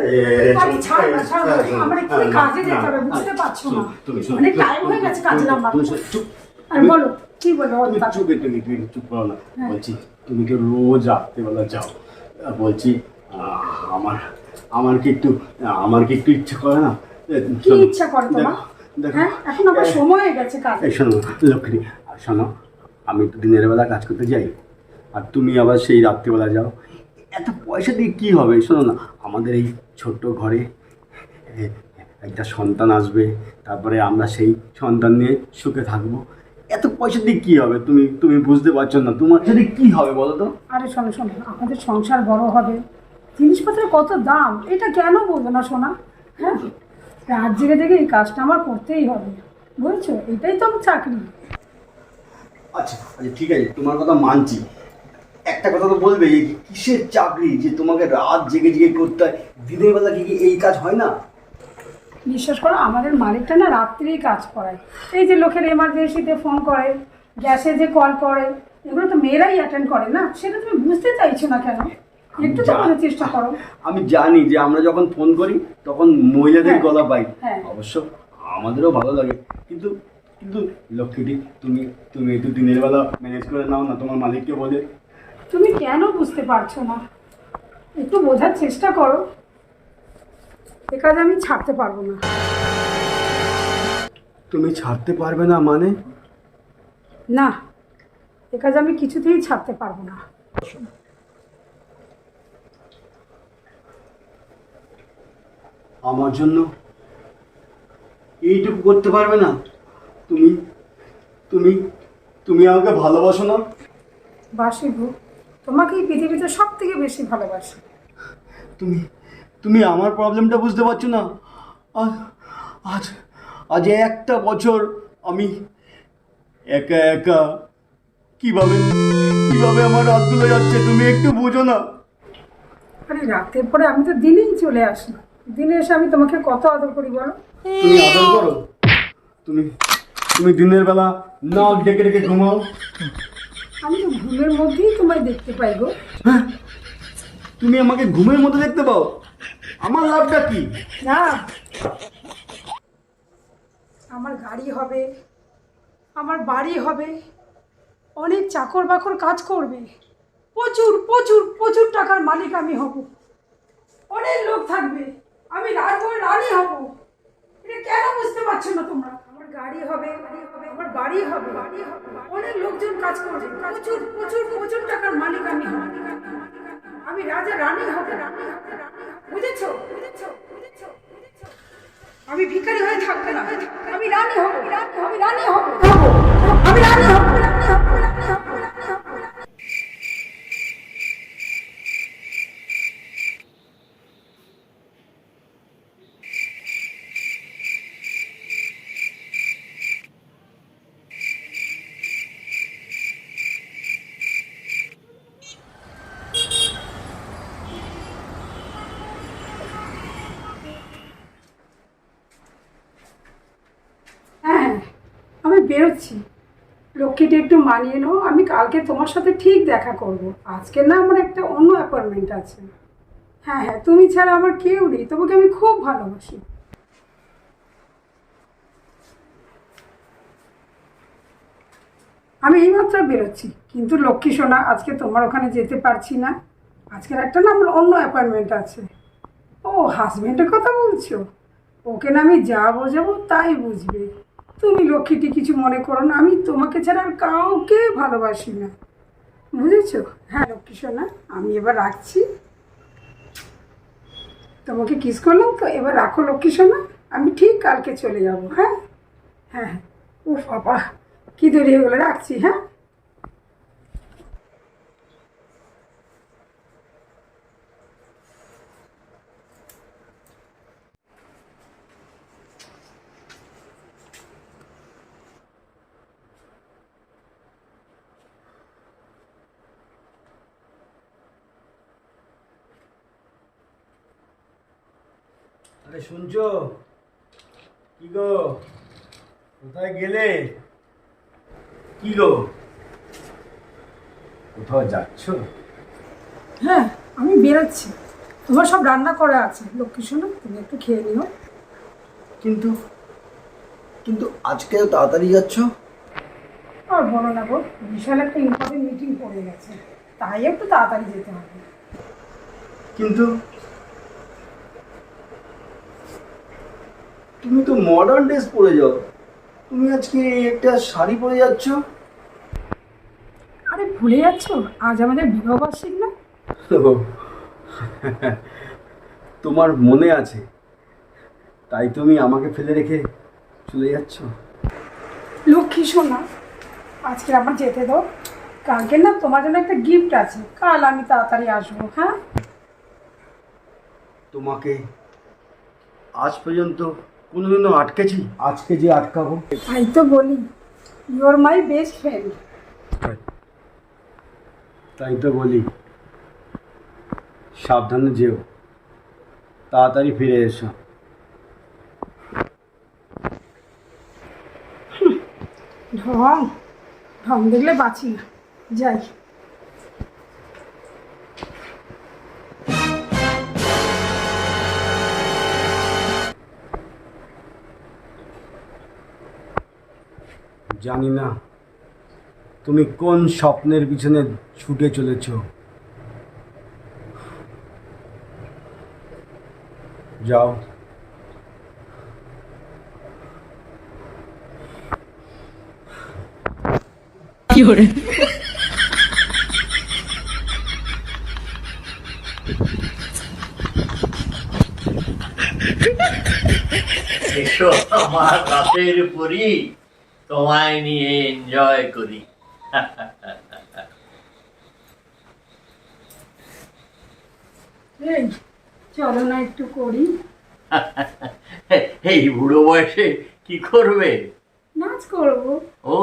আরে ছাড় না, ছাড় না, আমার এক্ষুনি কাজে যেতে হবে, বুঝতে পারছ না। তুমি অনেক চুপ, হয়ে গেছে তুমি- আমার। চুপ আর বলো কি বলো চুপে তুমি তুমি চুপ করো না। হ্যাঁ। বলছি তুমি কি রোজ রাত্রেবেলা যাও। বলছি আমার আমার কি একটু আমার কি একটু ইচ্ছে করে না? কি ইচ্ছা করে তোমার? হ্যাঁ এখন আমার সময় হয়ে গেছে কাজ। এই শোনো লক্ষ্মী আর শোনো আমি একটু দিনের বেলা কাজ করতে যাই আর তুমি আবার সেই রাত্রিবেলা যাও। এত পয়সা দিয়ে কী হবে? শোনো না আমাদের এই ছোট্ট ঘরে একটা সন্তান আসবে তারপরে আমরা সেই সন্তান নিয়ে সুখে থাকব। এত পয়সা দিয়ে কী হবে? তুমি তুমি বুঝতে পারছ না। তোমার সাথে কী হবে বলো তো? আরে শোনো শোনো আমাদের সংসার বড় হবে। জিনিসপত্রের কত দাম? এটা কেন বলব না শোনা হ্যাঁ? রাত জেগে জেগে এই কাজটা আমার করতেই হবে। বুঝছ? এটাই তো আমার চাকরি। আচ্ছা আচ্ছা ঠিক আছে তোমার কথা মানছি। একটা কথা তো বলবে যে কিসের চাকরি যে তোমাকে রাত জেগে জেগে করতে হয়? দিনের বেলা কি কি এই কাজ হয় না? বিশ্বাস করো আমাদের মালিকটা না রাত্রেই কাজ করায়। এই যে লোকের এমার্জেন্সিতে ফোন করে গ্যাসে যে কল করে এগুলো তো মেয়েরাই অ্যাটেন্ড করে না? সেটা তুমি বুঝতে চাইছো না কেন? একটু তো চেষ্টা করো। আমি জানি যে আমরা যখন ফোন করি তখন মহিলাদের হ্যাঁ, গলা পাই। হ্যাঁ। অবশ্য আমাদেরও ভালো লাগে। কিন্তু কিন্তু লক্ষ্মীটি তুমি তুমি একটু দিনের বেলা ম্যানেজ করে নাও না তোমার মালিককে বলে। তুমি কেন বুঝতে পারছ না? একটু বোঝার চেষ্টা করো। এ কাজ আমি ছাড়তে পারব না। তুমি ছাড়তে পারবে না মানে? না এ কাজ আমি কিছুতেই ছাড়তে পারব না। আমার জন্য এইটুকু করতে পারবে না? তুমি তুমি তুমি আমাকে ভালোবাসো না? বাসি গো তোমাকে এই পৃথিবীতে সব থেকে বেশি ভালোবাসি। তুমি তুমি আমার প্রবলেমটা বুঝতে পারছ না? আজ আজ আজ একটা বছর আমি একা একা কীভাবে কীভাবে আমার রাতগুলো যাচ্ছে তুমি একটু বুঝো না। আরে রাতের পরে আমি তো দিনেই চলে আসি। দিনে এসে আমি তোমাকে কত আদর করি বলো? তুমি আদর করো। তুমি তুমি দিনের বেলা নাক ডেকে ডেকে ঘুমাও। আমি তো ঘুমের মধ্যেই তোমায় দেখতে পাই গো। হ্যাঁ? তুমি আমাকে ঘুমের মধ্যে দেখতে পাও? আমার লাভটা কি? না। আমার গাড়ি হবে আমার বাড়ি হবে অনেক চাকর বাকর কাজ করবে। প্রচুর প্রচুর প্রচুর টাকার মালিক আমি হব। অনেক লোক থাকবে আমি রাজবর রানী হব। এটা কেন বুঝতে পারছ না তোমরা? গাড়ি হবে, আমার বাড়ি হবে। অনেক লোকজন কাজ করবে প্রচুর প্রচুর প্রচুর টাকার মালিক আমি আমি রাজা, রানী হবে। রানী বুঝেছ? বুঝেছ বুঝেছ আমি ভিখারি হয়ে থাকব না। আমি রানী হব। আমি রানী হব। আমি রানী হব রানী হব রানী হব রানী হব রানী হব হ্যাঁ আমি বেরোচ্ছি। লক্ষ্মীটি একটু মানিয়ে নাও, আমি কালকে তোমার সাথে ঠিক দেখা করব। আজকে না আমার একটা অন্য অ্যাপয়েন্টমেন্ট আছে। হ্যাঁ হ্যাঁ তুমি ছাড়া আমার কেউ নেই, তোমাকে আমি খুব ভালোবাসি। আমি এইমাত্র বেরোচ্ছি, কিন্তু লক্ষ্মী সোনা, আজকে তোমার ওখানে যেতে পারছি না। আজকের একটা না আমার অন্য অ্যাপয়েন্টমেন্ট আছে। ও হাজবেন্ডের কথা বলছো? ওকে না আমি যা বোঝাবো তাই বুঝবে। তুমি লক্ষ্মীটি কিছু মনে করো না, আমি তোমাকে ছাড়া আর কাউকে ভালোবাসি না। বুঝেছ? হ্যাঁ লক্ষ্মী সোনা, আমি এবার রাখছি। তোমাকে কিস করলাম তো, এবার রাখো লক্ষ্মী সোনা, আমি ঠিক কালকে চলে যাব হ্যাঁ? হ্যাঁ হ্যাঁ। ও বাবা, কী দেরি হয়ে গেলো, রাখছি হ্যাঁ আরে শুনছো? কি গো? কোথায় গেলে? কি গো? কোথাও যাচ্ছ? হ্যাঁ আমি বেরোচ্ছি। তোমার সব রান্না করা আছে। লক্ষ্মী শোনো তুমি একটু খেয়ে নিও। কিন্তু কিন্তু আজকে তাড়াতাড়ি যাচ্ছ? আর বলো না গো বিশাল একটা ইম্পর্টেন্ট মিটিং পড়ে গেছে। তাই একটু তাড়াতাড়ি যেতে হবে। কিন্তু তুমি তো মডার্ন ড্রেস পরে যাও। তুমি আজকে একটা শাড়ি পরে যাচ্ছ? আরে ভুলে যাচ্ছ? আজ আমাদের বিবাহবার্ষিক না? তোমার মনে আছে। তাই তুমি আমাকে ফেলে রেখে চলে যাচ্ছ? লক্ষ্মী শোনা। আজকে আমার যেতে দাও। কালকে না তোমার জন্য একটা গিফট আছে। কাল আমি তাড়াতাড়ি আসব হ্যাঁ? তোমাকে আজ পর্যন্ত কোনোদিনও আটকেছি? আজকে যে আটকাবো? তাই তো বলি you are my best friend তাই তো বলি। সাবধানে যেও। তাড়াতাড়ি ফিরে এসো। ঢং ঢং দেখলে বাঁচি না। যাই। জানি না। তুমি কোন স্বপ্নের পিছনে ছুটে চলেছ? যাও। এসো আমার রাতের পরি। তোমায় নিয়ে এনজয় করি। চলো না একটু করি। এই বুড়ো বয়সে কি করবে? নাচ করব। ও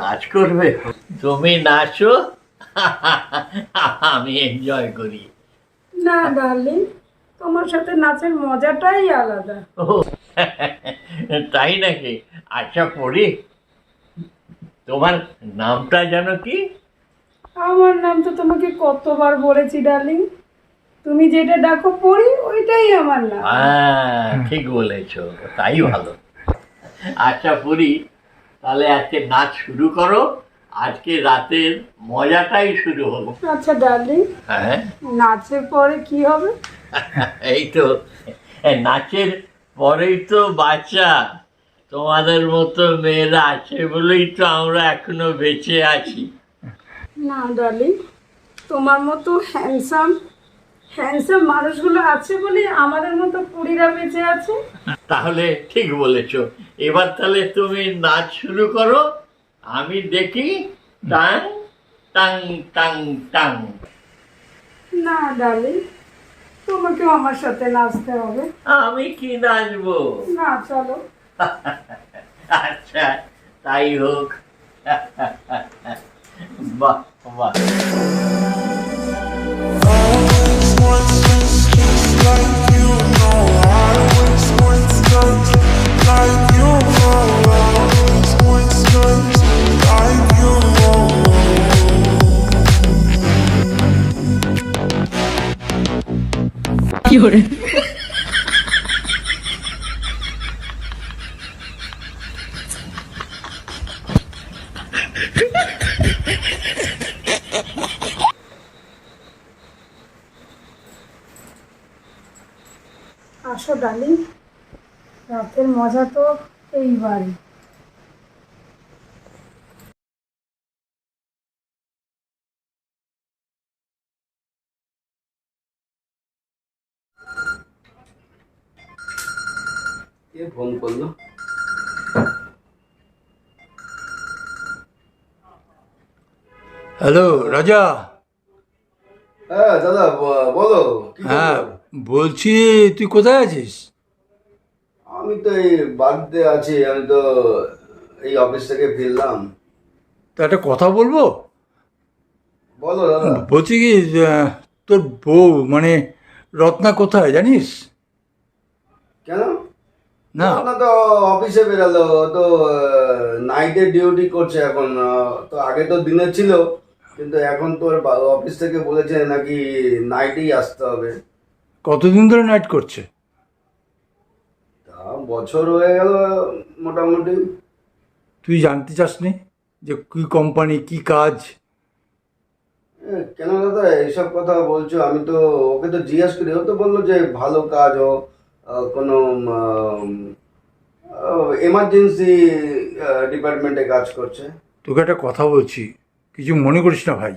নাচ করবে? তুমি নাচো আমি এনজয় করি। না ডার্লিং তোমার সাথে নাচের মজাটাই আলাদা। ও তাই নাকি? আচ্ছা পড়ি তোমার নামটা যেন কি? আমার নাম তো তোমাকে কতবার বলেছি ডার্লিং তুমি যেটা ডাকো পড়ি ওইটাই আমার নাম। হ্যাঁ ঠিক বলেছ তাই ভালো। আচ্ছা পুরি তাহলে আজকে নাচ শুরু করো। আজকে রাতের মজাটাই শুরু হলো। আচ্ছা ডার্লিং হ্যাঁ। নাচের পরে কি হবে? এই তো নাচের পরেই তো বাচ্চা। তোমাদের মতো মেয়েরা আছে বলেই তো আমরা এখনও বেঁচে আছি। না ডার্লিং তোমার মতো হ্যান্ডসাম হ্যান্ডসাম মানুষগুলো আছে বলে আমাদের মতো কুড়িরা বেঁচে আছে। তাহলে ঠিক বলেছ। এবার তাহলে তুমি নাচ শুরু করো। আমি দেখি টাং টাং টাং টাং। না ডার্লিং তোমাকেও আমার সাথে নাচতে হবে। আমি কি নাচবো? না চলো। আচ্ছা তাই হোক বাহ বাহ আসো ডার্লিং রাতের মজা তো এইবারই। কে ফোন করল? হ্যালো রাজা। হ্যাঁ দাদা বলো হ্যাঁ বলছি তুই কোথায় আছিস? আমি তো এই বাড়িতে আছি আমি তো এই অফিস থেকে ফিরলাম। তা একটা কথা বলব? বলো দাদা। বলছি কি তোর বউ মানে রত্না কোথায় জানিস? কেন? না। না তো অফিসে বেরালো ও তো নাইটে ডিউটি করছে এখন আহ, তো আগে তো দিনে ছিল কিন্তু এখন তোর বা- অফিস থেকে বলেছে নাকি নাইটেই আসতে হবে। কতদিন ধরে নাইট করছে? বছর হয়ে গেল মোটামুটি। তুই জানতে চাসনি যে কী কোম্পানি কী কাজ? কেন দাদা এইসব কথা বলছো? আমি তো ওকে তো জিজ্ঞাসা করি ও তো বলল যে ভালো কাজ ও কোনো এমার্জেন্সি ডিপার্টমেন্টে কাজ করছে। তোকে একটা কথা বলছি কিছু মনে করিস না ভাই?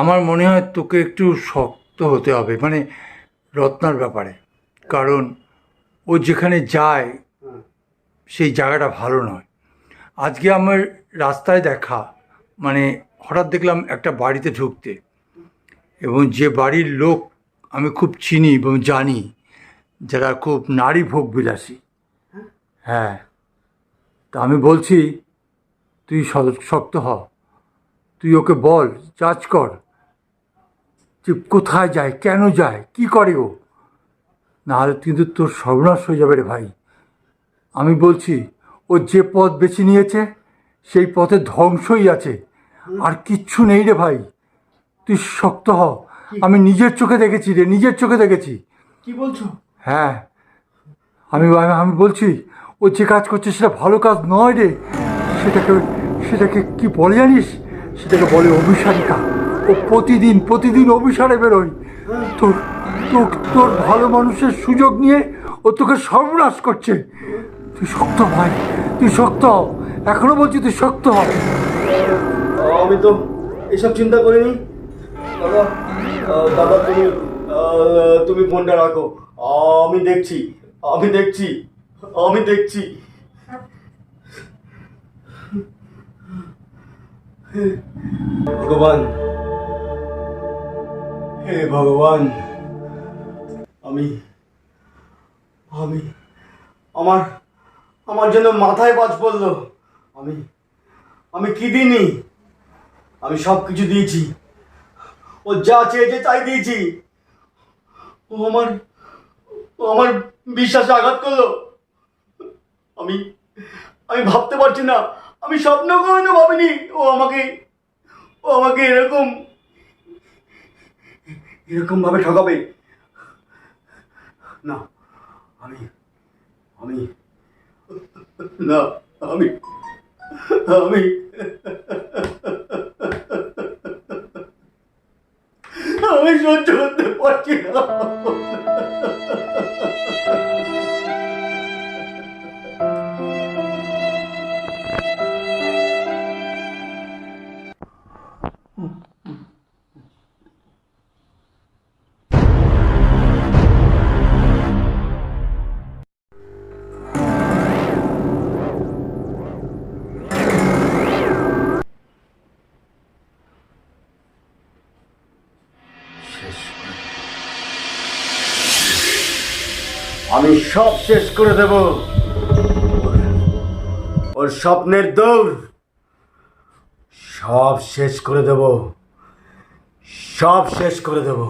আমার মনে হয় তোকে একটু শক্ত হতে হবে মানে রত্নার ব্যাপারে। কারণ ও যেখানে যায় সেই জায়গাটা ভালো নয়। আজকে আমার রাস্তায় দেখা মানে হঠাৎ দেখলাম একটা বাড়িতে ঢুকতে এবং যে বাড়ির লোক আমি খুব চিনি এবং জানি যারা খুব নারী ভোগ বিলাসী। হ্যাঁ। তা আমি বলছি তুই শক্ত হ। তুই ওকে বল যাচ কর। যে কোথায় যায় কেন যায় কি করে ও? নাহলে কিন্তু তোর সর্বনাশ হয়ে যাবে রে ভাই। আমি বলছি ও যে পথ বেছে নিয়েছে সেই পথে ধ্বংসই আছে। আর কিচ্ছু নেই রে ভাই। তুই শক্ত হ। আমি নিজের চোখে দেখেছি রে নিজের চোখে দেখেছি। কি বলছো? হ্যাঁ। আমি আমি- বলছি ও যে কাজ করছে সেটা ভালো কাজ নয় রে। সেটাকে সেটাকে কি বলে জানিস? সেটাকে বলে অভিসারিকা ও প্রতিদিন প্রতিদিন অভিসারে বেরোয়। তোর তোর তোর ভালো মানুষের সুযোগ নিয়ে ও তোকে সর্বনাশ করছে তুই শক্ত ভাই তুই শক্ত হও এখনও বলছি তুই শক্ত হও আমি তো এসব চিন্তা করিনি দাদা দাদা তুমি তুমি ফোনটা রাখো আমি দেখছি আমি দেখছি আমি দেখছি ভগবান হে ভগবান আমি আমি, আমার আমার জন্য মাথায় বাজ পড়ল। আমি আমি কি দিইনি? আমি সব কিছু দিয়েছি। ও যা চেয়েছে তাই দিয়েছি। ও আমার ও আমার বিশ্বাসে আঘাত করল। আমি আমি ভাবতে পারছি না। আমি স্বপ্ন কোনোদিনও ভাবিনি ও আমাকে ও আমাকে এরকম এরকম ভাবে ঠকাবে। না আমি আমি না আমি আমি আমি সহ্য করতে পারছি না। সব শেষ করে দেব। ওর স্বপ্নের দৌড় সব শেষ করে দেব। সব শেষ করে দেব।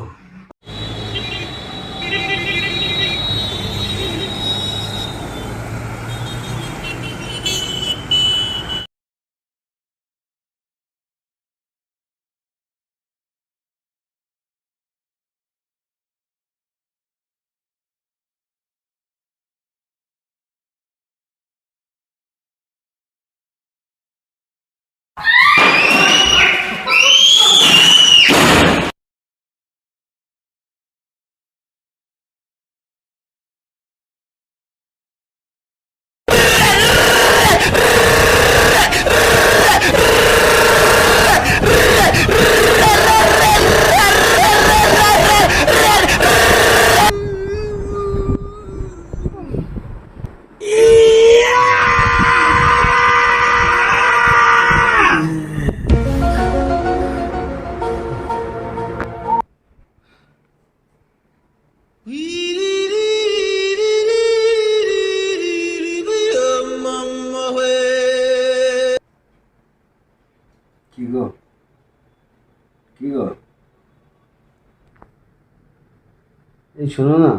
এই শোনো না।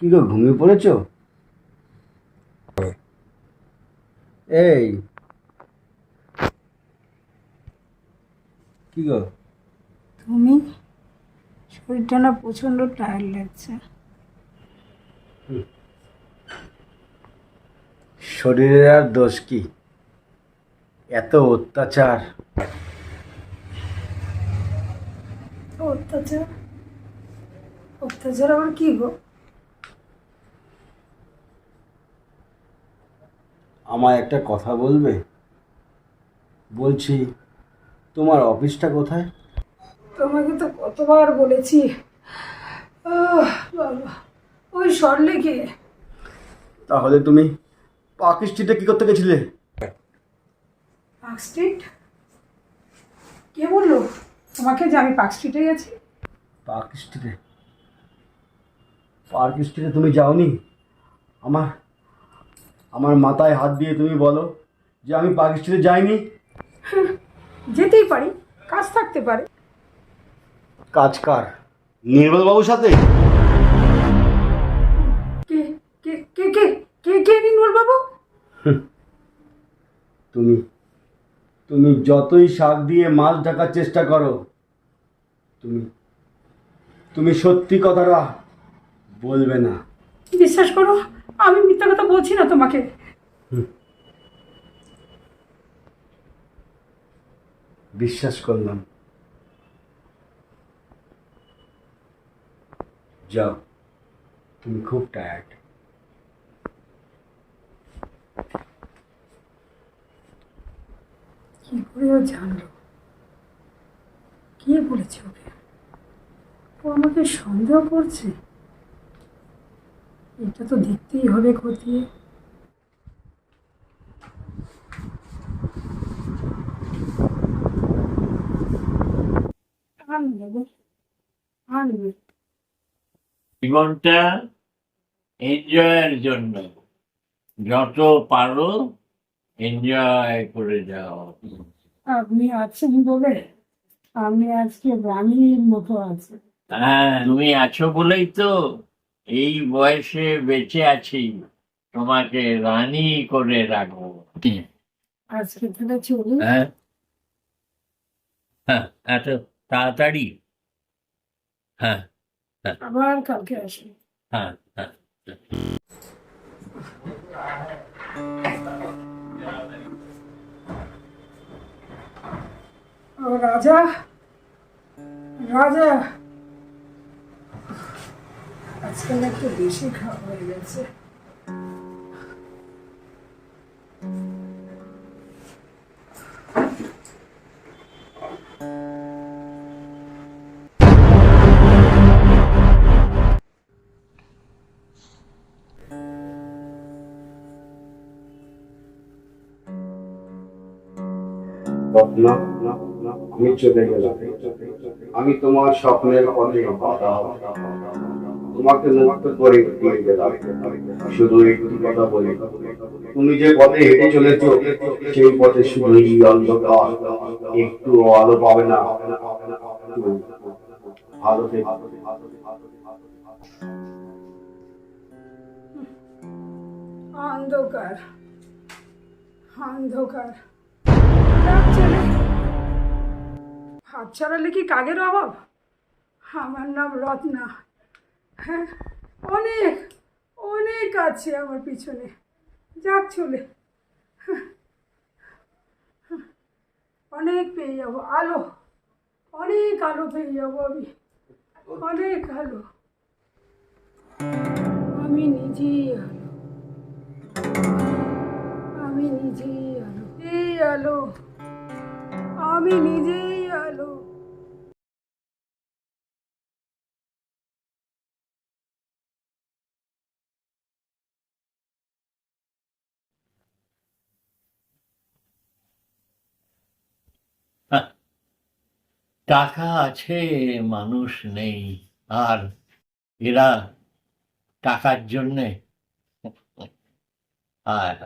কি গো ঘুমিয়ে পড়েছ? এই। কি গো? তুমি? শরীরটা না প্রচণ্ড টায়ার্ড লাগছে। শরীরের আর দোষ কি? এত অত্যাচার। অত্যাচার? অত্যাচার আবার কি গো? আমায় একটা কথা বলবে? বলছি তোমার অফিসটা কোথায়? তোমাকে তো কতবার বলেছি। আহ, বাবা ওই সরলেকে তাহলে তুমি পার্ক স্ট্রিটে কী করতে গেছিলে? Park street? কে বলল? তোমাকে যে আমি পার্ক স্ট্রিটে গেছি? পার্ক স্ট্রিটে? পার্ক স্ট্রিটে তুমি যাওনি? আমার আমার মাথায় হাত দিয়ে তুমি বলো যে আমি পার্ক স্ট্রিটে যাইনি? যেতেই পারি কাজ থাকতে পারে। কাজ কার? নির্মলবাবুর সাথে? কে কে কে কে কে কে তুমি তুমি যতই শাক দিয়ে মাছ ঢাকার চেষ্টা করো তুমি তুমি সত্যি কথাটা বলবে না। বিশ্বাস করো আমি মিথ্যা কথা বলছি না তোমাকে। বিশ্বাস করলাম। যাও তুমি খুব টায়ার্ড কি করে ও জানলো? কে বলেছে ওকে? ও আমাকে সন্দেহ করছে? এটা তো দেখতেই হবে খতিয়ে জীবনটা এনজয়ের জন্য। যত পারো এনজয় করে যাও। আপনি আছেন বলে আমি আজকে রানীর মতো আছি। হ্যাঁ তুমি আছো বলেই তো। এই বয়সে বেঁচে আছি তোমাকে রানী করে রাখব। আজকে তাহলে চলি হ্যাঁ। হ্যাঁ এত তাড়াতাড়ি? হ্যাঁ আবার কালকে আসি হ্যাঁ হ্যাঁ রাজা রাজা। আজকাল একটু বেশি খাওয়া হয়ে গেছে। আমি চলে গেলাম। আমি তোমার স্বপ্নের পথে বাধা। তোমাকে মুক্ত করে শুধু একটি কথা বলি। তুমি যে পথে হেঁটে চলেছো, সেই পথে শুধুই অন্ধকার। একটু আলো পাবে না। ভালো অন্ধকার। অন্ধকার। হাত ছাড়ালে কি কাগের অভাব? আমার নাম রত্না। হ্যাঁ অনেক অনেক আছে আমার পিছনে। যাক চলে। অনেক পেয়ে যাব। আলো, অনেক আলো পেয়ে যাব আমি। অনেক আলো। আমি নিজেই আলো। আমি নিজেই আলো। এই আলো। আমি নিজেই টাকা আছে মানুষ নেই। আর এরা টাকার জন্যে আর